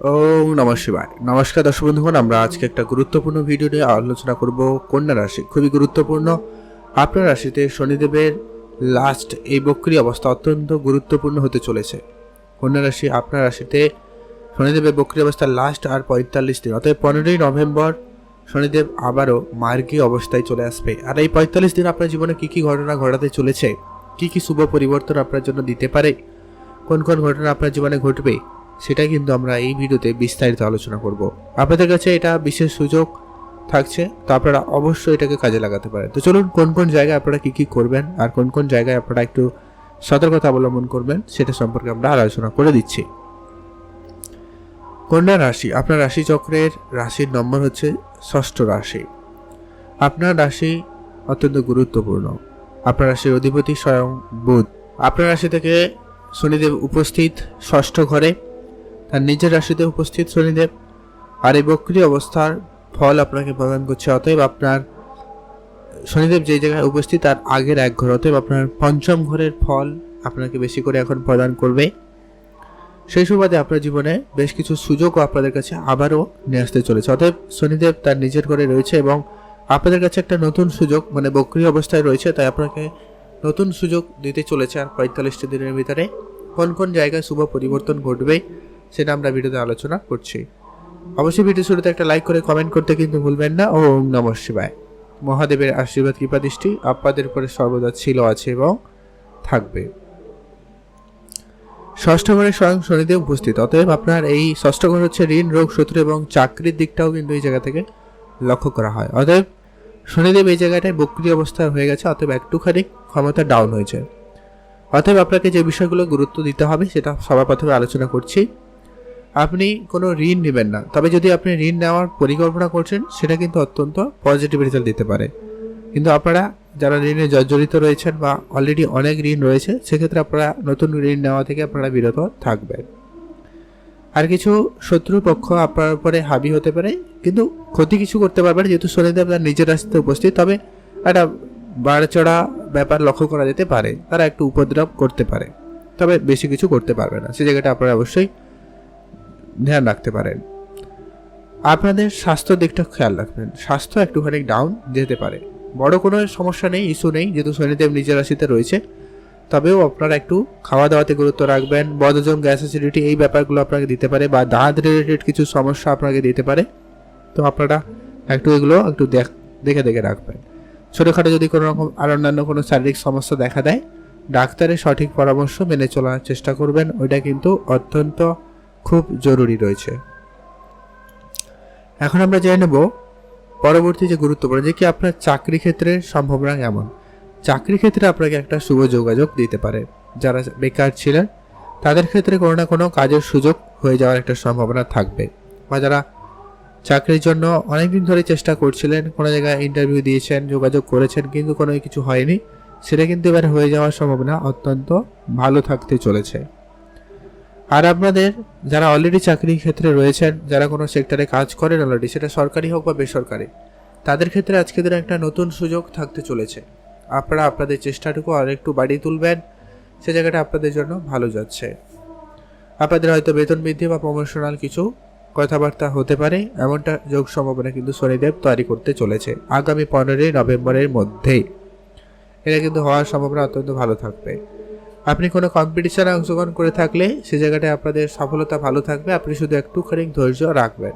ও নমঃ শিবায়। নমস্কার দর্শক বন্ধুগণ, আমরা আজকে একটা গুরুত্বপূর্ণ ভিডিও নিয়ে আলোচনা করব কন্যা রাশি। খুবই গুরুত্বপূর্ণ। আপনার রাশিতে শনিদেবের লাস্ট এই বক্রি অবস্থা অত্যন্ত গুরুত্বপূর্ণ হতে চলেছে। কন্যা রাশি আপনার রাশিতে শনিদেবের বক্রি অবস্থা লাস্ট আর পঁয়তাল্লিশ দিন। অতএব পনেরোই নভেম্বর শনিদেব আবারও মার্গী অবস্থায় চলে আসবে। আর এই পঁয়তাল্লিশ দিন আপনার জীবনে কি কি ঘটনা ঘটাতে চলেছে? কি কি শুভ পরিবর্তন আপনার জন্য দিতে পারে? কোন কোন ঘটনা আপনার জীবনে ঘটবে? সেটা কিন্তু আমরা এই ভিডিওতে বিস্তারিত আলোচনা করব। আপনাদের কাছে এটা বিশেষ সুযোগ থাকছে, তো আপনারা অবশ্যই এটাকে কাজে লাগাতে পারেন। তো চলুন, কোন কোন জায়গায় আপনারা কী কী করবেন আর কোন কোন জায়গায় আপনারা একটু সতর্কতা অবলম্বন করবেন, সেটা সম্পর্কে আমরা আলোচনা করে দিচ্ছি। কন্যা রাশি, আপনার রাশি চক্রের রাশির নম্বর হচ্ছে ষষ্ঠ রাশি। আপনার রাশি অত্যন্ত গুরুত্বপূর্ণ। আপনার রাশির অধিপতি স্বয়ং বুধ। আপনার রাশি থেকে শনিদেব উপস্থিত ষষ্ঠ ঘরে। তার নিজের রাশিতে উপস্থিত শনিদেব। আর এই বক্রি অবস্থার ফল আপনাকে প্রদান করছে। অতএব আপনার শনিদেব যে জায়গায় উপস্থিত, তার আগের এক ঘর। অতএব আপনার পঞ্চম ঘরের ফল আপনাকে বেশি করে এখন প্রদান করবে। সেই সুবাদে আপনার জীবনে বেশ কিছু সুযোগও আপনাদের কাছে আবারও নিয়ে আসতে চলেছে। অতএব শনিদেব তার নিজের ঘরে রয়েছে এবং আপনাদের কাছে একটা নতুন সুযোগ মানে বক্রি অবস্থায় রয়েছে, তাই আপনাকে নতুন সুযোগ দিতে চলেছে আর পঁয়তাল্লিশটি দিনের ভিতরে। কোন কোন জায়গায় শুভ পরিবর্তন ঘটবে সেটা আমরা ভিডিওতে আলোচনা করছি। অবশ্যই ভিডিও শুরুতে একটা লাইক করে কমেন্ট করতে কিন্তু ভুলবেন না। ওম নমঃ শিবায়। মহাদেবের আশীর্বাদ, কৃপা, দৃষ্টি আপনাদের উপরে সর্বদা ছিল, আছে এবং থাকবে। ষষ্ঠ ঘরে স্বয়ং শনিদেব উপস্থিত। অতএব আপনার এই ষষ্ঠ ঘর হচ্ছে ঋণ, রোগ, শত্রু এবং চাকরির দিকটাও কিন্তু এই জায়গা থেকে লক্ষ্য করা হয়। অতএব শনিদেব এই জায়গাটায় বক্রি অবস্থায় হয়ে গেছে, অতএব একটুখানি ক্ষমতা ডাউন হয়েছে। অতএব আপনাকে যে বিষয়গুলো গুরুত্ব দিতে হবে সেটা সবার প্রথমে আলোচনা করছি। আপনি কোনো ঋণ নেবেন না। তবে যদি আপনি ঋণ নেওয়ার পরিকল্পনা করছেন, সেটা কিন্তু অত্যন্ত পজিটিভ রেজাল্ট দিতে পারে। কিন্তু আপনারা যারা ঋণে জর্জরিত রয়েছেন বা অলরেডি অনেক ঋণ রয়েছে, সেক্ষেত্রে আপনারা নতুন ঋণ নেওয়া থেকে আপনারা বিরত থাকবেন। আর কিছু শত্রু পক্ষ আপনার উপরে হাবি হতে পারে, কিন্তু ক্ষতি কিছু করতে পারবে না। যেহেতু শনিদেব তার নিজের রাস্তাতে উপস্থিত, তবে একটা বাড়চড়া ব্যাপার লক্ষ্য করা যেতে পারে। তারা একটু উপদ্রব করতে পারে, তবে বেশি কিছু করতে পারবে না। সে জায়গাটা আপনারা অবশ্যই ধ্যান রাখতে পারেন। আপনাদের স্বাস্থ্য দিকটা খেয়াল রাখবেন। স্বাস্থ্য একটুখানি ডাউন যেতে পারে। বড় কোনো সমস্যা নেই ইস্যু নেই, যেহেতু শনিদেব নিজের রাশিতে রয়েছে। তবেও আপনারা একটু খাওয়া দাওয়াতে গুরুত্ব রাখবেন বদজম গ্যাস অ্যাসিডিটি এই ব্যাপারগুলো আপনাকে দিতে পারে বা দাঁত রিলেটেড কিছু সমস্যা আপনাকে দিতে পারে। তো আপনারা একটু এগুলো একটু দেখ- দেখে দেখে রাখবেন। ছোটোখাটো যদি কোনো রকম আর অন্যান্য কোনো শারীরিক সমস্যা দেখা দেয়, ডাক্তারের সঠিক পরামর্শ মেনে চলার চেষ্টা করবেন। ওইটা কিন্তু অত্যন্ত খুব জরুরি রয়েছে। এখন আমরা জেনে নেব পরবর্তী যে গুরুত্বপূর্ণ, যে কি আপনার চাকরি ক্ষেত্রে সম্ভাবনা কেমন? চাকরি ক্ষেত্রে আপনাকে একটা শুভ যোগাযোগ দিতে পারে। যারা বেকার ছিলেন, তাদের ক্ষেত্রে কোনো না কোনো কাজের সুযোগ হয়ে যাওয়ার একটা সম্ভাবনা থাকবে। বা যারা চাকরির জন্য অনেকদিন ধরে চেষ্টা করছিলেন, কোনো জায়গায় ইন্টারভিউ দিয়েছেন, যোগাযোগ করেছেন, কিন্তু কোনো কিছু হয়নি, সেটা কিন্তু এবার হয়ে যাওয়ার সম্ভাবনা অত্যন্ত ভালো থাকতে চলেছে। আর আপনাদের যারা অলরেডি চাকরির ক্ষেত্রে রয়েছেন, যারা কোনো সেক্টরে কাজ করেন অলরেডি সেটা সরকারি হোক বা বেসরকারি, তাদের ক্ষেত্রে আজকে দিনে একটা নতুন সুযোগ থাকতে চলেছে। আপনারা আপনাদের চেষ্টাটুকু আর একটু বাড়িয়ে তুলবেন, সে জায়গাটা আপনাদের জন্য ভালো যাচ্ছে। আপনাদের হয়তো বেতন বৃদ্ধি বা প্রমোশনাল কিছু কথাবার্তা হতে পারে, এমনটা যোগ সম্ভাবনা কিন্তু শনিদেব তৈরি করতে চলেছে আগামী পনেরোই নভেম্বরের মধ্যেই। এটা কিন্তু হওয়ার সম্ভাবনা অত্যন্ত ভালো থাকবে। আপনি কোনো কম্পিটিশনে অংশগ্রহণ করে থাকলে সে জায়গাটায় আপনাদের সফলতা ভালো থাকবে। আপনি শুধু একটুখানি ধৈর্য রাখবেন।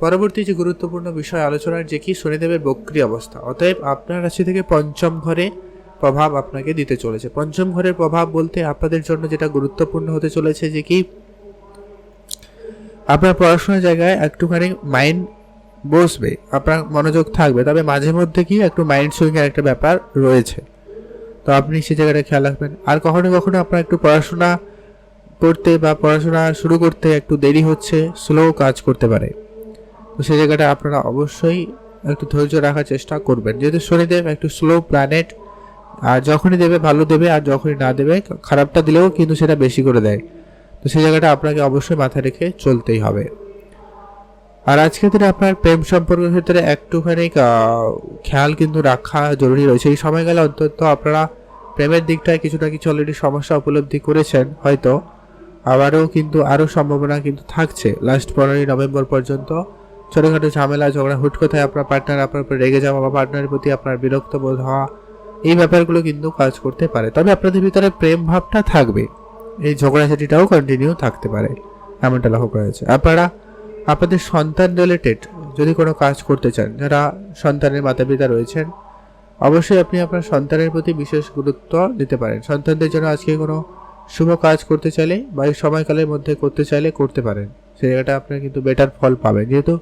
পরবর্তী যে গুরুত্বপূর্ণ বিষয় আলোচনার যে কি শনিদেবের বক্রি অবস্থা। অতএব আপনার রাশি থেকে পঞ্চম ঘরে প্রভাব আপনাকে দিতে চলেছে। পঞ্চম ঘরের প্রভাব বলতে আপনাদের জন্য যেটা গুরুত্বপূর্ণ হতে চলেছে যে কি, আপনার পড়াশোনার জায়গায় একটুখানি মাইন্ড বসবে, আপনার মনোযোগ থাকবে। তবে মাঝে মধ্যে কি, একটু মাইন্ড সুইংয়ের একটা ব্যাপার রয়েছে। তো আপনি সেই জায়গাটা খেয়াল রাখবেন। আর কখনো কখনো আপনার একটু পড়াশোনা করতে বা পড়াশোনা শুরু করতে একটু দেরি হচ্ছে স্লো কাজ করতে পারে। তো সেই জায়গাটা আপনারা অবশ্যই একটু ধৈর্য রাখার চেষ্টা করবেন। যেহেতু শনিদেব একটু স্লো প্ল্যানেট আর যখনই দেবে ভালো দেবে, আর যখনই না দেবে, খারাপটা দিলেও কিন্তু সেটা বেশি করে দেয়। তো সেই জায়গাটা আপনাকে অবশ্যই মাথায় রেখে চলতেই হবে। আর আজকের দিনে আপনার প্রেম সম্পর্কের ক্ষেত্রে একটুখানি খেয়াল কিন্তু রাখা জরুরি রয়েছে। এই সময়কালে অন্তত আপনারা প্রেমের দিকটায় কিছু না কিছু অলরেডি সমস্যা উপলব্ধি করেছেন, হয়তো। আবারও কিন্তু আরও সম্ভাবনা কিন্তু থাকছে। লাস্ট পনেরোই নভেম্বর পর্যন্ত ছোটোখাটো ঝামেলা, ঝগড়া, হুট কোথায় আপনার পার্টনার আপনার উপর রেগে যাওয়া বা পার্টনারের প্রতি আপনার বিরক্ত বোধ হওয়া, এই ব্যাপারগুলো কিন্তু কাজ করতে পারে। তবে আপনাদের ভিতরে প্রেম ভাবটা থাকবে। এই ঝগড়াঝাটিটাও কন্টিনিউ থাকতে পারে, এমনটা লক্ষ্য করা হয়েছে আপনারা আপনাদের সন্তান রিলেটেড যদি কোনো কাজ করতে চান, যারা সন্তানের মাতা পিতা রয়েছেন, অবশ্যই আপনি আপনার সন্তানের প্রতি বিশেষ গুরুত্ব দিতে পারেন। সন্তানদের জন্য আজকে কোনো শুভ কাজ করতে চাইলে বা এই সময়কালের মধ্যে করতে চাইলে করতে পারেন। সেই জায়গাটা আপনার কিন্তু বেটার ফল পাবেন। যেহেতু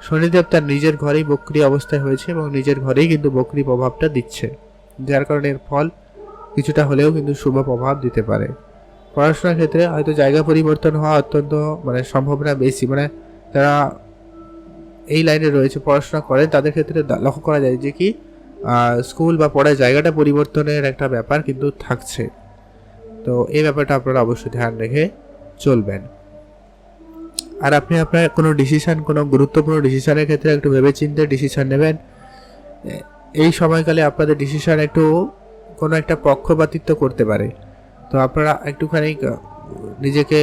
শনিদেব তার নিজের ঘরেই বক্রি অবস্থায় হয়েছে এবং নিজের ঘরেই কিন্তু বক্রি প্রভাবটা দিচ্ছে। যার কারণে এর ফল কিছুটা হলেও কিন্তু শুভ প্রভাব দিতে পারে। পড়াশোনার ক্ষেত্রে হয়তো জায়গা পরিবর্তন হওয়া অত্যন্ত মানে সম্ভাবনা বেশি। মানে যারা এই লাইনে রয়েছে, পড়াশোনা করেন তাদের ক্ষেত্রে লক্ষ্য করা যায় যে কি স্কুল বা পড়ার জায়গাটা পরিবর্তনের একটা ব্যাপার কিন্তু থাকছে। তো এই ব্যাপারটা আপনারা অবশ্যই ধ্যান রেখে চলবেন। আর আপনি আপনার কোনো ডিসিশান কোনো গুরুত্বপূর্ণ ডিসিশানের ক্ষেত্রে একটু ভেবেচিন্তে ডিসিশান নেবেন। এই সময়কালে আপনাদের ডিসিশান একটু কোনো একটা পক্ষপাতিত্ব করতে পারে। তো আপনারা একটুখানি নিজেকে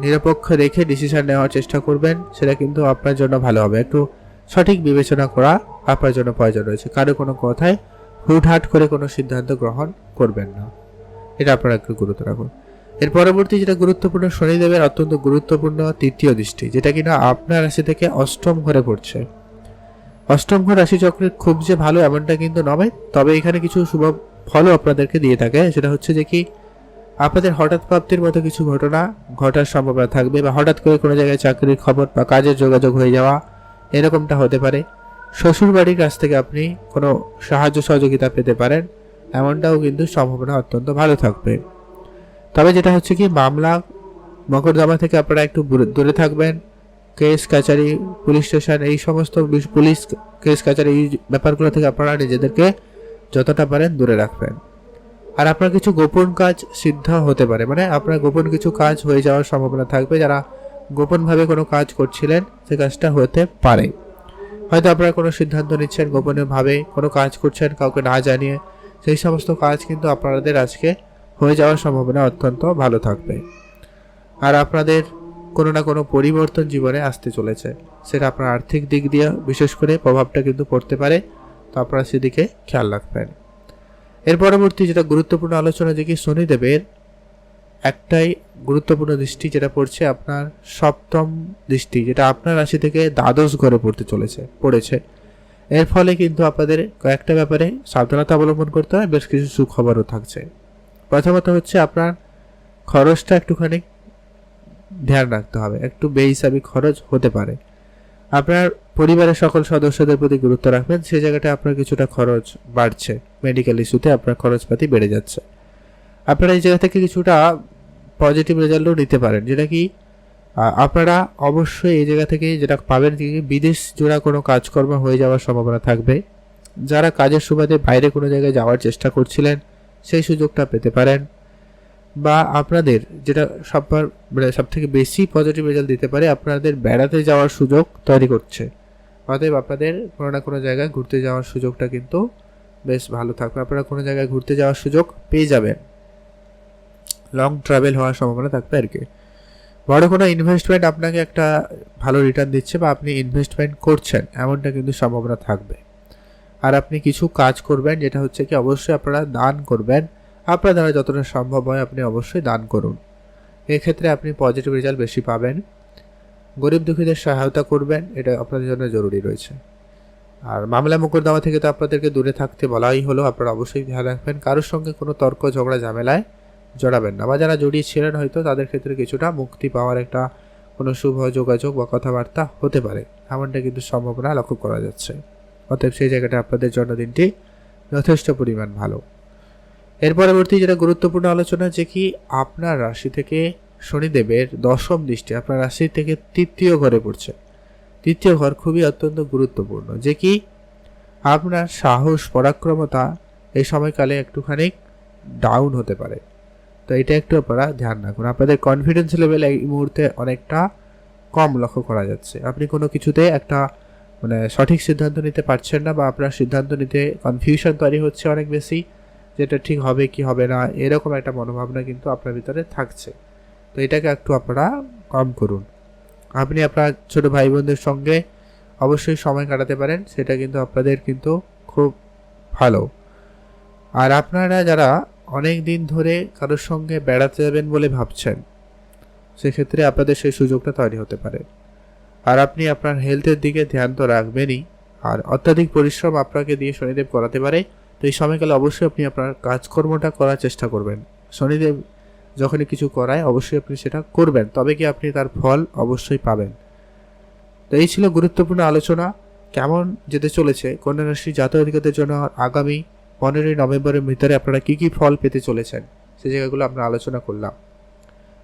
নিরপেক্ষ রেখে ডিসিশন নেওয়ার চেষ্টা করবেন, সেটা কিন্তু আপনার জন্য ভালো হবে। একটু সঠিক বিবেচনা করা আপনার জন্য প্রয়োজন রয়েছে। কারও কোনো কথায় হুটহাট করে কোনো সিদ্ধান্ত গ্রহণ করবেন না। এটা আপনারা একটু গুরুত্ব রাখুন। এর পরবর্তী যেটা গুরুত্বপূর্ণ, শনিদেবের অত্যন্ত গুরুত্বপূর্ণ তৃতীয় দৃষ্টি, যেটা কিনা আপনার রাশি থেকে অষ্টম ঘরে পড়ছে। অষ্টম ঘর রাশি চক্রের খুব যে ভালো এমনটা কিন্তু নয়, তবে এখানে কিছু শুভ ফলও আপনাদেরকে দিয়ে থাকে। সেটা হচ্ছে যে কি আপনাদের হঠাৎ প্রাপ্তির মতো কিছু ঘটনা ঘটার সম্ভাবনা থাকবে বা হঠাৎ করে কোনো জায়গায় চাকরির খবর বা কাজের যোগাযোগ হয়ে যাওয়া, এরকমটা হতে পারে। শ্বশুর বাড়ির কাছ থেকে আপনি কোনো সাহায্য সহযোগিতা পেতে পারেন, এমনটাও কিন্তু সম্ভাবনা অত্যন্ত ভালো থাকবে। তবে যেটা হচ্ছে কি, মামলা মকরদমা থেকে আপনারা একটু দূরে- দূরে থাকবেন। কেস কাচারি, পুলিশ স্টেশন, এই সমস্ত পুলিশ কেস কাচারি, এই ব্যাপারগুলো থেকে আপনারা নিজেদেরকে যতটা পারেন দূরে রাখবেন। আর আপনার কিছু গোপন কাজ সিদ্ধ হতে পারে। মানে আপনার গোপন কিছু কাজ হয়ে যাওয়ার সম্ভাবনা থাকবে, যারা গোপনভাবে কোনো কাজ করছিলেন সে কাজটা হতে পারে। হয়তো আপনারা কোনো সিদ্ধান্ত নিচ্ছেন, গোপনীয়ভাবে কোনো কাজ করছেন, কাউকে না জানিয়ে, সেই সমস্ত কাজ কিন্তু আপনাদের আজকে হয়ে যাওয়ার সম্ভাবনা অত্যন্ত ভালো থাকবে। আর আপনাদের কোনো না কোনো পরিবর্তন জীবনে আসতে চলেছে। সেটা আপনার আর্থিক দিক দিয়ে বিশেষ করে প্রভাবটা কিন্তু পড়তে পারে। তো আপনারা সেদিকে খেয়াল রাখবেন। এর পরবর্তী যেটা গুরুত্বপূর্ণ আলোচনা যে কি শনিদেবের একটাই গুরুত্বপূর্ণ দৃষ্টি যেটা পড়ছে আপনার সপ্তম দৃষ্টি, যেটা আপনার রাশি থেকে দ্বাদশ ঘরে পড়তে চলেছে, পড়েছে। এর ফলে কিন্তু আপনাদের কয়েকটা ব্যাপারে সাবধানতা অবলম্বন করতে হয়, বেশ কিছু সুখবরও থাকছে। প্রথমত হচ্ছে আপনার খরচটা একটুখানি ধ্যান রাখতে হবে, একটু বেহিসাবি খরচ হতে পারে। আপনার পরিবারের সকল সদস্যদের প্রতি গুরুত্ব রাখবেন। সেই জায়গাটায় আপনার কিছুটা খরচ বাড়ছে। মেডিকেল ইস্যুতে আপনার খরচপাতি বেড়ে যাচ্ছে। আপনারা এই জায়গা থেকে কিছুটা পজিটিভ রেজাল্টও নিতে পারেন। যেটা কি আপনারা অবশ্যই এই জায়গা থেকে যেটা পাবেন বিদেশ জোড়া কোনো কাজকর্ম হয়ে যাওয়ার সম্ভাবনা থাকবে। যারা কাজের সুবাদে বাইরে কোনো জায়গায় যাওয়ার চেষ্টা করছিলেন, সেই সুযোগটা পেতে পারেন। বা আপনাদের যেটা সবার মানে সব থেকে বেশি পজিটিভ রেজাল্ট দিতে পারে, আপনাদের বেড়াতে যাওয়ার সুযোগ তৈরি করছে। অতএব আপনাদের কোনো না কোনো জায়গায় ঘুরতে যাওয়ার সুযোগটা কিন্তু বেশ ভালো থাকবে। আপনারা কোনো জায়গায় ঘুরতে যাওয়ার সুযোগ পেয়ে যাবেন। লং ট্রাভেল হওয়ার সম্ভাবনা থাকবে আর কি। বড় কোনো ইনভেস্টমেন্ট আপনাকে একটা ভালো রিটার্ন দিচ্ছে বা আপনি ইনভেস্টমেন্ট করছেন, এমনটা কিন্তু সম্ভাবনা থাকবে। আর আপনি কিছু কাজ করবেন, যেটা হচ্ছে কি, অবশ্যই আপনারা দান করবেন। আপনার দ্বারা যতটা সম্ভব হয় আপনি অবশ্যই দান করুন। এক্ষেত্রে আপনি পজিটিভ রেজাল্ট বেশি পাবেন। গরিব দুঃখীদের সহায়তা করবেন, এটা আপনাদের জন্য জরুরি রয়েছে। আর মামলা মোকদ্দমা থেকে তো আপনাদেরকে দূরে থাকতে বলাই হলো, আপনারা অবশ্যই ধ্যান রাখবেন, কারোর সঙ্গে কোনো তর্ক, ঝগড়া, ঝামেলায় জড়াবেন না। বা যারা জড়িয়ে ছিলেন হয়তো তাদের ক্ষেত্রে কিছুটা মুক্তি পাওয়ার একটা কোনো শুভ যোগাযোগ বা কথাবার্তা হতে পারে। এমনটা কিন্তু সম্ভাবনা লক্ষ্য করা যাচ্ছে। অতএব সেই জায়গাটা আপনাদের জন্য দিনটি যথেষ্ট পরিমাণ ভালো। এর পরবর্তী যেটা গুরুত্বপূর্ণ আলোচনা, যে কি আপনার রাশি থেকে শনিদেবের দশম দৃষ্টি আপনার রাশি থেকে তৃতীয় ঘরে পড়ছে। তৃতীয় ঘর খুবই অত্যন্ত গুরুত্বপূর্ণ। যে কি আপনার সাহস, পরাক্রমতা এই সময়কালে একটুখানি ডাউন হতে পারে। তো এটা একটু আপনারা ধ্যান রাখুন। আপনাদের কনফিডেন্স লেভেল এই মুহূর্তে অনেকটা কম লক্ষ্য করা যাচ্ছে। আপনি কোনো কিছুতে একটা মানে সঠিক সিদ্ধান্ত নিতে পারছেন না বা আপনার সিদ্ধান্ত নিতে কনফিউশন তৈরি হচ্ছে অনেক বেশি। যেটা ঠিক হবে কি হবে না, এরকম একটা মনোভাবনা কিন্তু আপনার ভিতরে থাকছে। তো এটাকে একটু আপনারা কম করুন। আপনি আপনার ছোট ভাই বোনদের সঙ্গে অবশ্যই সময় কাটাতে পারেন, সেটা কিন্তু আপনাদের কিন্তু খুব ভালো। আর আপনারা যারা অনেক দিন ধরে কারোর সঙ্গে বেড়াতে যাবেন বলে ভাবছেন, সেক্ষেত্রে আপনাদের সেই সুযোগটা তৈরি হতে পারে। আর আপনি আপনার হেলথের দিকে ধ্যান তো রাখবেনই, আর অত্যাধিক পরিশ্রম আপনাকে দিয়ে শনিদেব করাতে পারে। তো এই সময়কালে অবশ্যই আপনি আপনার কাজকর্মটা করার চেষ্টা করবেন। শনিদেব যখনই কিছু করায়, অবশ্যই আপনি সেটা করবেন, তবে কি আপনি তার ফল অবশ্যই পাবেন। তো এই ছিল গুরুত্বপূর্ণ আলোচনা। কেমন যেতে চলেছে? কন্যা রাশি জন্য আগামী পনেরোই নভেম্বরের ভিতরে আপনারা কি কি ফল পেতে চলেছেন? সেই জায়গাগুলো আমরা আলোচনা করলাম।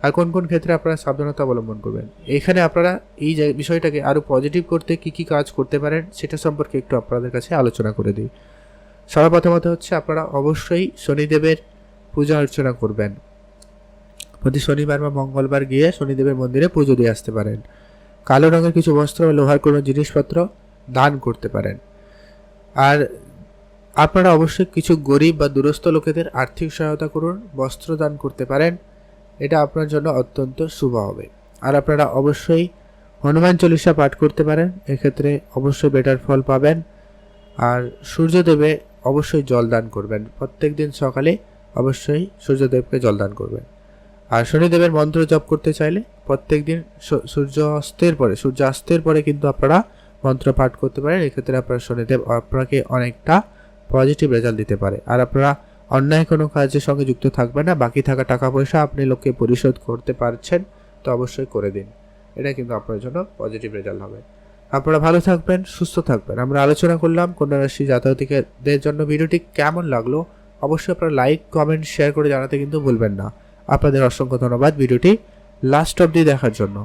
আর কোন কোন ক্ষেত্রে আপনারা সাবধানতা অবলম্বন করবেন? এখানে আপনারা এই বিষয়টাকে আরও পজিটিভ করতে কি কি কাজ করতে পারেন, সেটা সম্পর্কে একটু আপনাদের কাছে আলোচনা করে দিই। সর্বপ্রথমত হচ্ছে আপনারা অবশ্যই শনিদেবের পূজা অর্চনা করবেন। প্রতি শনিবার বা মঙ্গলবার গিয়ে শনিদেবের মন্দিরে পুজো দিয়ে আসতে পারেন। কালো রঙের কিছু বস্ত্র বা লোহার কোনো জিনিসপত্র দান করতে পারেন। আর আপনারা অবশ্যই কিছু গরিব বা দুরস্থ লোকেদের আর্থিক সহায়তা করুন, বস্ত্র দান করতে পারেন। এটা আপনার জন্য অত্যন্ত শুভ হবে। আর আপনারা অবশ্যই হনুমান চল্লিশা পাঠ করতে পারেন। এক্ষেত্রে অবশ্যই বেটার ফল পাবেন। আর সূর্যদেবে অবশ্যই জল দান করবেন। প্রত্যেক দিন সকালে অবশ্যই সূর্যদেবকে জল দান করবেন। আর শনিদেবের মন্ত্র জপ করতে চাইলে প্রত্যেক দিন সূর্য অস্তের পরে সূর্যাস্তের পরে কিন্তু আপনারা মন্ত্র পাঠ করতে পারেন। এক্ষেত্রে আপনার শনিদেব আপনাকে অনেকটা পজিটিভ রেজাল্ট দিতে পারে। আর আপনারা অন্যায় কোনো কাজের সঙ্গে যুক্ত থাকবেন না। বাকি থাকা টাকা পয়সা আপনি লোককে পরিশোধ করতে পারছেন, তো অবশ্যই করে দিন। এটা কিন্তু আপনার জন্য পজিটিভ রেজাল্ট হবে। আপনারা ভালো থাকবেন, সুস্থ থাকবেন। আমরা আলোচনা করলাম কন্যা রাশি জাতকদের জন্য ভিডিওটি কেমন লাগল? অবশ্যই আপনারা লাইক কমেন্ট শেয়ার করে জানাতে কিন্তু ভুলবেন না। আপনাদের অসংখ্য ধন্যবাদ ভিডিওটি লাস্ট অবধি দেখার জন্য।